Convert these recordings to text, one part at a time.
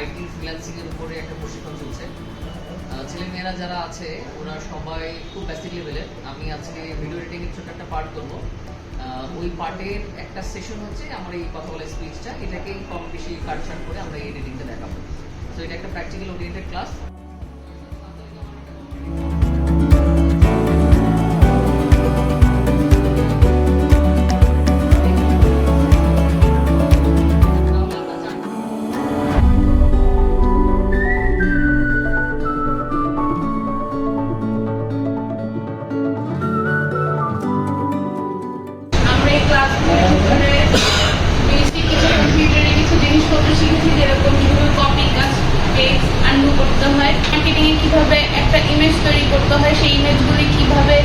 IT freelancing এর উপরে একটা প্রশিক্ষণ চলছে। ছেলে ছেলেমেয়েরা যারা আছে, ওরা সবাই খুব বেসিক লেভেলের আমি আজকে ভিডিও এডিটিং এর ছোট একটা পার্ট করব। ওই পার্টের একটা সেশন হচ্ছে আমার এই কথা বলা স্পিচটা এটাকেই কম বেশি কাটছাট করে আমরা এই এডিটিংটা দেখাবো। তো এটা একটা প্র্যাকটিক্যাল ওরিয়েন্টেড ক্লাস করতে হয়। মার্কেটিং এ কীভাবে একটা ইমেজ তৈরি করতে হয় সেই ইমেজগুলি কীভাবে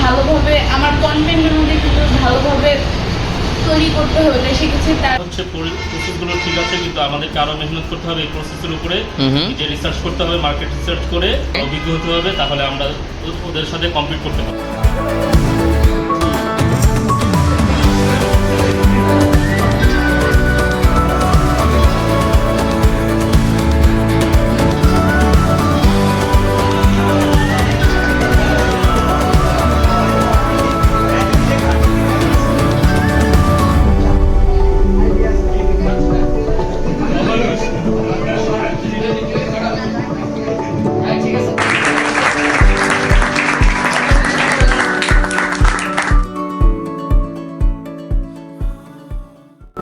ভালোভাবে আমার কন্টেন্টের মধ্যে কীভাবে ভালোভাবে তৈরি করতে হবে ওটা শিখেছি তার হচ্ছে প্রসেসগুলো ঠিক আছে কিন্তু আমাদেরকে আরও মেহনত করতে হবে এই প্রসেসের উপরে। হুম যে রিসার্চ করতে হবে মার্কেট রিসার্চ করে অভিজ্ঞ হতে হবে তাহলে আমরা ওদের সাথে কম্পিট করতে পারব।